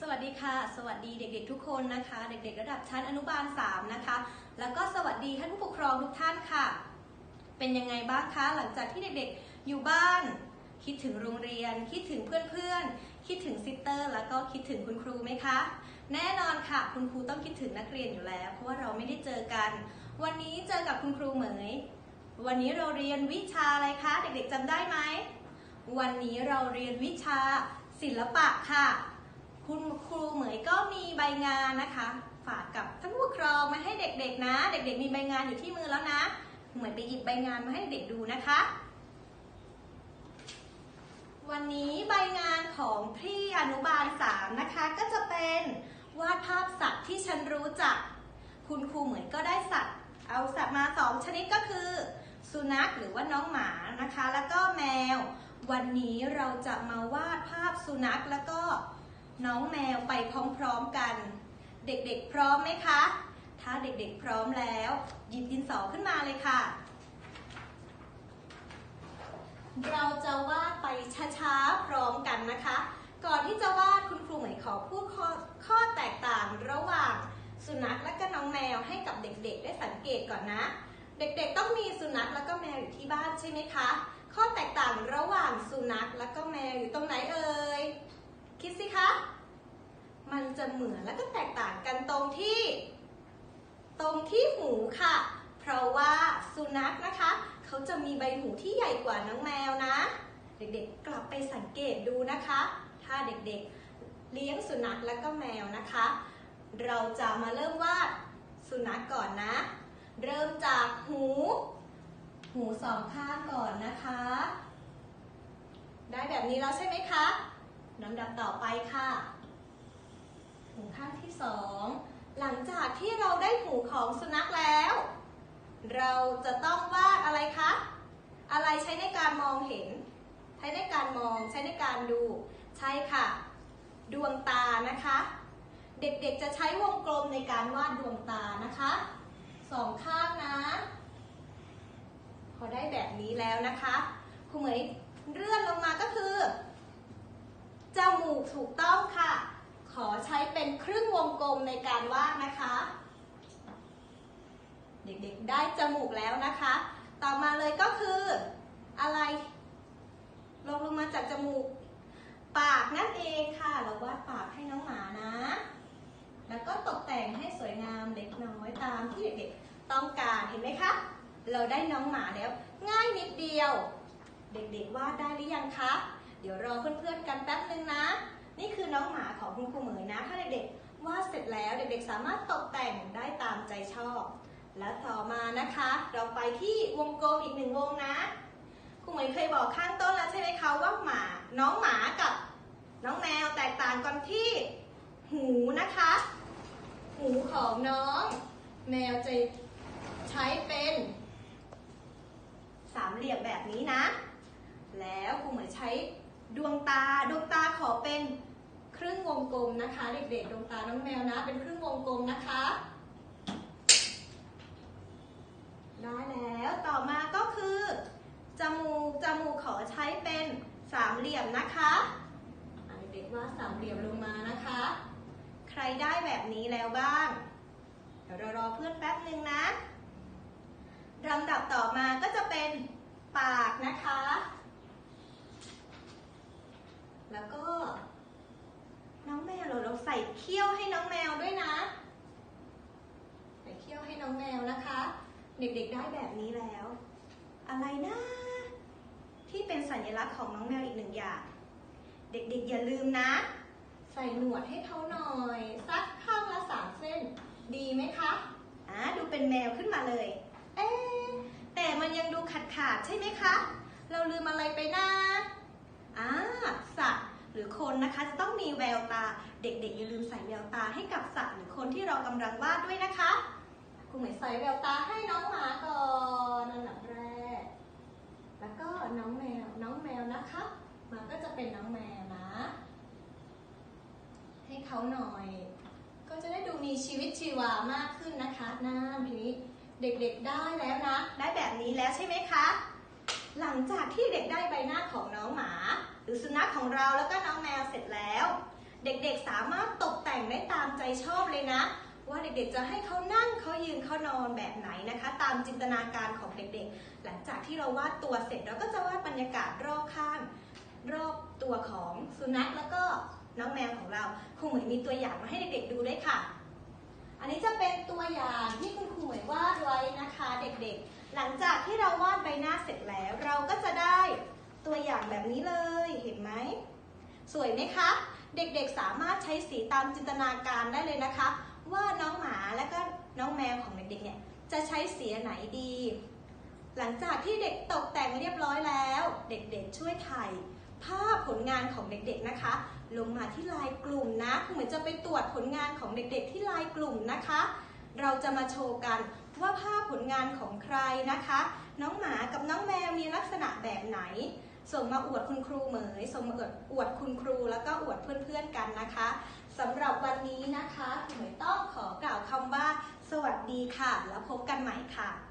สวัสดีค่ะ สวัสดีเด็กๆทุกคนนะคะ เด็กๆ ระดับชั้นอนุบาล 3 นะคะ แล้วก็สวัสดีท่านผู้ปกครองทุกท่านค่ะ เป็นยังไงบ้างคะหลังจากที่เด็กๆอยู่บ้าน คิดถึงโรงเรียน คิดถึงเพื่อนๆ คิดถึงซิสเตอร์ แล้วก็คิดถึงคุณครูไหมคะ แน่นอนค่ะ คุณครูต้องคิดถึงนักเรียนอยู่แล้ว เพราะว่าเราไม่ได้เจอกัน วันนี้เจอกับคุณครูเหมย วันนี้เราเรียนวิชาอะไรคะ เด็กๆจำได้ไหมวันนี้เราเรียนวิชาศิลปะค่ะ คุณครูเหมยก็มีใบงานนะคะ ฝากกับท่านผู้ปกครองมาให้เด็กๆนะ เด็กๆมีใบงานอยู่ที่มือแล้วนะเหมือนไปหยิบใบงานมาให้เด็กดูนะคะ วันนี้ใบงานของพี่อนุบาล 3 นะคะ ก็จะเป็นวาดภาพสัตว์ที่ฉันรู้จัก คุณครูเหมยก็ได้สัตว์ เอาสัตว์มาสองชนิดก็คือ สุนัขหรือว่าน้องหมานะคะ แล้วก็แมว วันนี้เราจะมาวาดภาพสุนัขแล้วก็ น้องแมวไปพร้อมๆกัน เด็กๆพร้อมไหมคะ ถ้าเด็กๆพร้อมแล้ว หยิบดินสอขึ้นมาเลยค่ะ เราจะวาดไปช้าๆพร้อมกันนะคะ ก่อนที่จะวาดคุณครูหมยขอพูดข้อข้อแตกต่างระหว่างสุนัขและก็น้องแมวให้กับเด็กๆ ได้สังเกตก่อนนะ เด็กๆต้องมีสุนัขแล้วก็แมวอยู่ที่บ้านใช่ไหมคะ ข้อแตกต่างระหว่างสุนัขและก็แมวอยู่ตรงไหนเอ่ยคิดสิคะ มันจะเหมือนและก็แตกต่างกันตรงที่ ตรงที่หูค่ะ เพราะว่าสุนัขนะคะ เขาจะมีใบหูที่ใหญ่กว่าน้องแมวนะ เด็กๆกลับไปสังเกตดูนะคะ ถ้าเด็กๆเลี้ยงสุนัขและก็แมวนะคะ เราจะมาเริ่มวาดสุนัขก่อนนะ เริ่มจากหู หูสองข้างก่อนนะคะ ได้แบบนี้แล้วใช่ไหมคะลำดับต่อไปค่ะ หูข้างที่สองหลังจากที่เราได้หูของสุนัขแล้ว เราจะต้องวาดอะไรคะ อะไรใช้ในการมองเห็น ใช้ในการมองใช้ในการดู ใช่ค่ะ ดวงตานะคะ เด็กๆจะใช้วงกลมในการวาดดวงตานะคะสองข้างนะ พอได้แบบนี้แล้วนะคะครูเหมยเลื่อนลงมาก็คือจมูกถูกต้องค่ะ ขอใช้เป็นครึ่งวงกลมในการวาดนะคะ เด็กๆได้จมูกแล้วนะคะ ต่อมาเลยก็คืออะไร ลงลงมาจากจมูก ปากนั่นเองค่ะ เราวาดปากให้น้องหมานะ แล้วก็ตกแต่งให้สวยงามเล็กน้อยตามที่เด็กๆต้องการเห็นไหมคะเราได้น้องหมาแล้ว ง่ายนิดเดียว เด็กๆวาดได้หรือยังคะ เดี๋ยวรอเพื่อนๆกันแป๊บนึงนะ นี่คือน้องหมาของคุณครูเหมยนะ ถ้าเด็กๆวาดเสร็จแล้วเด็กๆ สามารถตกแต่งได้ตามใจชอบ และต่อมานะคะ เราไปที่วงกลมอีกหนึ่งวงนะครูเหมยเคยบอกข้างต้นแล้วใช่ไหมคะว่าหมา น้องหมากับน้องแมวแตกต่างกันที่หูนะคะ หูของน้อง แมวจะใช้เป็นสามเหลี่ยมแบบนี้นะ แล้วครูเหมยใช้ ดวงตาดวงตาขอเป็นครึ่งวงกลมนะคะ เด็กๆดวงตาน้องแมวนะ เป็นครึ่งวงกลมนะคะได้แล้วต่อมาก็คือจมูกจมูกขอใช้เป็นสามเหลี่ยมนะคะเด็กๆว่าสามเหลี่ยมลงมานะคะ ใครได้แบบนี้แล้วบ้าง เดี๋ยวเรารอเพื่อนแป๊บนึงนะลำดับต่อมาก็จะเป็นปากนะคะ แล้วก็ น้องแมวเราเราใส่เขี้ยวให้น้องแมวด้วยนะ ใส่เขี้ยวให้น้องแมวนะคะ เด็กๆได้แบบนี้แล้ว อะไรนะ ที่เป็นสัญลักษณ์ของน้องแมวอีกหนึ่งอย่าง เด็กๆอย่าลืมนะ ใส่หนวดให้เขาหน่อยสักข้างละสามเส้น ดีไหมคะอ่าดูเป็นแมวขึ้นมาเลย เอ๊แต่มันยังดูขาดขาดใช่ไหมคะ เราลืมอะไรไปนะ อ่าสัตว์หรือคนนะคะจะต้องมีแววตา เด็กๆอย่าลืมใส่แววตาให้กับสัตว์หรือคนที่เรากำลังวาดด้วยนะคะครูเหมยใส่แววตาให้น้องหมาก่อนอันดับแรก แล้วก็น้องแมวน้องแมวนะคะมันก็จะเป็นน้องแมวนะ ให้เขาหน่อย ก็จะได้ดูมีชีวิตชีวามากขึ้นนะคะน้าทีนี้เด็กๆได้แล้วนะ ได้แบบนี้แล้วใช่ไหมคะ หลังจากที่เด็กได้ใบหน้าของน้องหมา หรือสุนัขของเราแล้วก็น้องแมวเสร็จแล้ว เด็กๆสามารถตกแต่งได้ตามใจชอบเลยนะ ว่าเด็กๆจะให้เขานั่งเขายืนเขานอนแบบไหนนะคะ ตามจินตนาการของเด็กๆ หลังจากที่เราวาดตัวเสร็จเราก็จะวาดบรรยากาศรอบข้างรอบตัวของสุนัขแล้วก็น้องแมวของเราครูเหมยมีตัวอย่างมาให้เด็กๆดูด้วยค่ะ อันนี้จะเป็นตัวอย่างที่คุณครูเหมยวาดไว้นะคะ เด็กๆ หลังจากที่เราวาดใบหน้าเสร็จแล้ว เราก็จะได้ตัวอย่างแบบนี้เลย เห็นไหม สวยไหมคะ เด็กๆ สามารถใช้สีตามจินตนาการได้เลยนะคะ ว่าน้องหมาและก็น้องแมวของเด็กๆ เนี่ย จะใช้สีไหนดี หลังจากที่เด็กตกแต่งเรียบร้อยแล้ว เด็กๆ ช่วยถ่ายภาพผลงานของเด็กๆนะคะ ลงมาที่ไลน์กลุ่มนะ เหมือนจะไปตรวจผลงานของเด็กๆ ที่ไลน์กลุ่มนะคะ เราจะมาโชว์กันว่าภาพผลงานของใครนะคะ น้องหมากับน้องแมวมีลักษณะแบบไหน ส่งมาอวดคุณครูเหมย ส่งมาอวดอวดคุณครูแล้วก็อวดเพื่อนๆกันนะคะสำหรับวันนี้นะคะเหมยต้องขอกล่าวคำว่า สวัสดีค่ะ แล้วพบกันใหม่ค่ะ